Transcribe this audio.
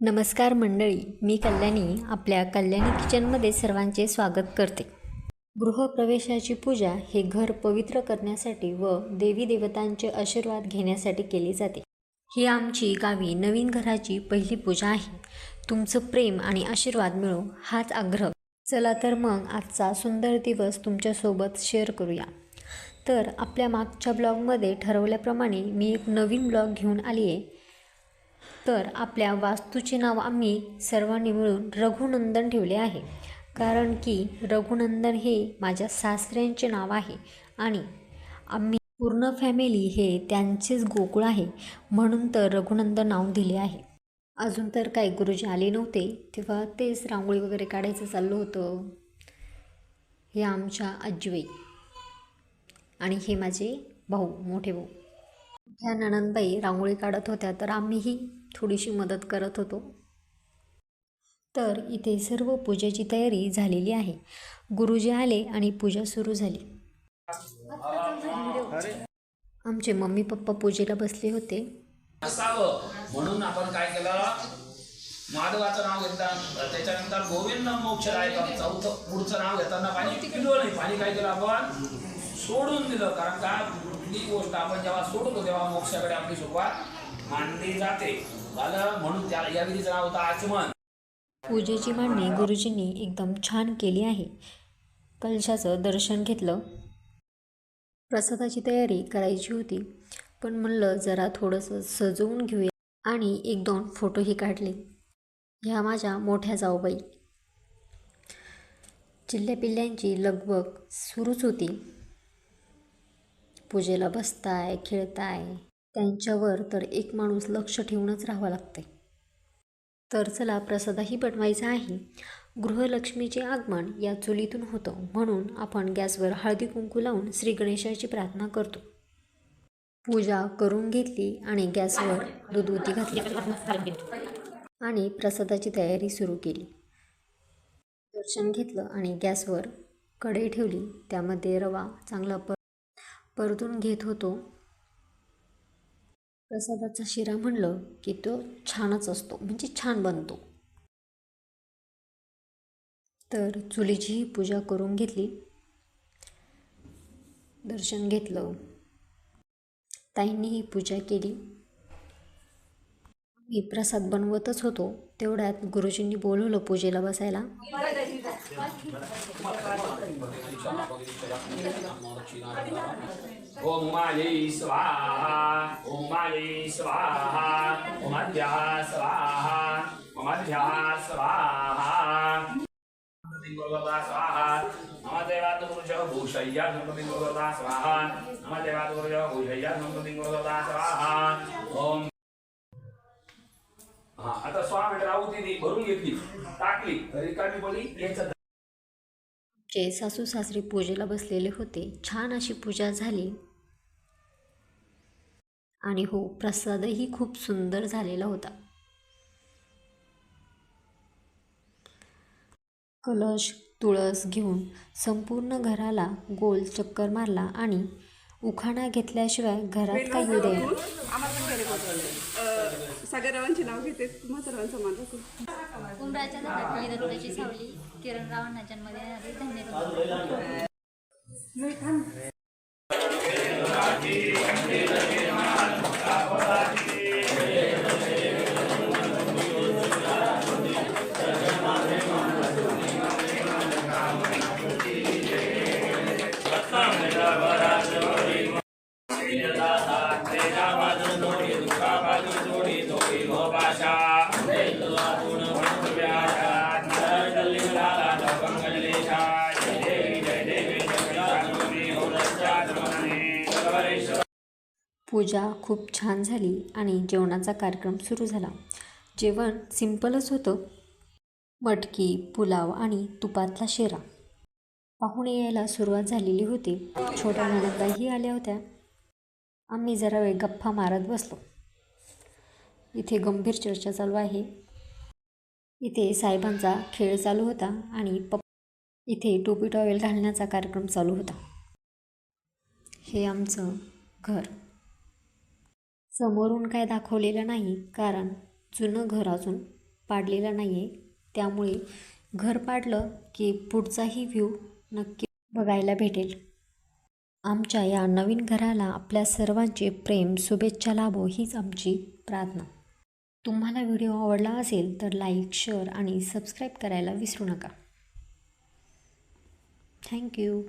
नमस्कार मंडळी मी कल्याणी आपल्या कल्याणी किचनमध्ये सर्वांचे स्वागत करते. गृहप्रवेशाची पूजा हे घर पवित्र करण्यासाठी व देवी देवतांचे आशीर्वाद घेण्यासाठी केली जाते. ही आमची गावी नवीन घराची पहिली पूजा आहे. तुमचं प्रेम आणि आशीर्वाद मिळो हाच आग्रह. चला तर मग आजचा सुंदर दिवस तुमच्यासोबत शेअर करूया. तर आपल्या मागच्या ब्लॉगमध्ये ठरवल्याप्रमाणे मी एक नवीन ब्लॉग घेऊन आली आहे तर आपल्या वास्तूचे नाव आम्ही सर्वांनी मिळून रघुनंदन ठेवले आहे. कारण की रघुनंदन हे माझ्या सासऱ्यांचे नाव आहे आणि आम्ही पूर्ण फॅमिली हे त्यांचेच गोकुळ आहे. म्हणून तर रघुनंदन नाव दिले आहे. अजून तर काही गुरुजी आले नव्हते. तेव्हा तेच रांगोळी वगैरे काढायचं चाललं होतं. हे आमच्या आजीबाई आणि हे माझे भाऊ मोठे भाऊ. ह्या नणंदबाई रांगोळी काढत होत्या. तर आम्हीही थोडीशी मदत करत होतो. तर इथे सर्व पूजेची तयारी झालेली आहे. गुरुजी आले आणि पूजा सुरू झाली. आमचे मम्मी पप्पा पूजेला बसले होते. म्हणून आपण काय केलं? माधवाचं नाव घेतलं. त्याच्यानंतर गोविंद मोक्ष चौथं पुढचं नाव घेताना पाणी पिलो नाही. पाणी काय केलं आपण? सोडून दिलं. कारण का? कुठली गोष्ट आपण जेव्हा सोडतो तेव्हा मोक्षाकडे आपली सुरुवात मानली जाते. झालं म्हणून त्या या विधीचं नाव होतं आचमन. पूजेची मांडणी गुरुजींनी एकदम छान केली आहे. कलशाचं दर्शन घेतलं. प्रसादाची तयारी करायची होती पण म्हणलं जरा थोडंसं सजवून घेऊया आणि एक दोन फोटोही काढले. ह्या माझ्या मोठ्या जाऊबाई. चिल्ल्यापिल्ल्यांची लगबग सुरूच होती. पूजेला बसताय खेळताय त्यांच्यावर तर एक माणूस लक्ष ठेवूनच राहावं लागतंय. तर चला प्रसादही बनवायचा आहे. गृहलक्ष्मीचे आगमन या चुलीतून होतं म्हणून आपण गॅसवर हळदी कुंकू लावून श्री गणेशाची प्रार्थना करतो. पूजा करून घेतली आणि गॅसवर दूध उती घातली. आणि प्रसादाची तयारी सुरू केली. दर्शन घेतलं आणि गॅसवर कढई ठेवली. त्यामध्ये रवा चांगला पर परतून घेत होतो. प्रसादाचा शिरा म्हणलं की तो छानच असतो म्हणजे छान बनतो. तर चुलीचीही पूजा करून घेतली. दर्शन घेतलं. ताईंनीही पूजा केली. मी प्रसाद बनवतच होतो तेवढ्यात गुरुजींनी बोलवलं पूजेला बसायला. ओम. माये स्वाहा ओम माये स्वाहा ओम अध्या स्वाहा ओम अध्या स्वाहा गणपती स्वाहा नम देवात गुरुज भूषय्या गणपती गुरुदेवा स्वाहा नम देवात गुरुज भूषय्या गणपती गुरुदेवा स्वाहा ओम हा आता स्वामी राहू भरून घेतली टाकली रिकामी पडली याचं जे सासू सासरे पूजेला बसलेले होते. छान अशी पूजा झाली. आणि हो प्रसादही खूप सुंदर झालेला होता. कलश तुळस घेऊन संपूर्ण घराला गोल चक्कर मारला आणि उखाणा घेतल्याशिवाय घरात काही येऊ दे सगळ्या नाव घेते. तुम्हा सर्वांचा मान राखून उंबराच्या झाडाखाली दत्ताची सावली किरण रावांना जन्म देणारी पूजा खूप छान झाली आणि जेवणाचा कार्यक्रम सुरू झाला. जेवण सिंपलच होतं. मटकी पुलाव आणि तुपातला शेरा. पाहुणे यायला सुरुवात झालेली होती. छोट्या नणंदाही आल्या होत्या. आम्ही जरा वेळ गप्पा मारत बसलो. इथे गंभीर चर्चा चालू आहे. इथे साहेबांचा खेळ चालू होता आणि पप इथे टोपी टॉवेल घालण्याचा कार्यक्रम चालू होता. हे आमचं घर. समोरून काय दाखवलेलं नाही कारण जुनं घर अजून पाडलेलं नाही आहे त्यामुळे घर पाडलं की पुढचाही व्ह्यू नक्की बघायला भेटेल. आमच्या या नवीन घराला आपल्या सर्वांचे प्रेम शुभेच्छा लाभो हीच आमची प्रार्थना. तुम्हाला व्हिडिओ आवडला असेल तर लाईक शेअर आणि सबस्क्राईब करायला विसरू नका. थँक्यू.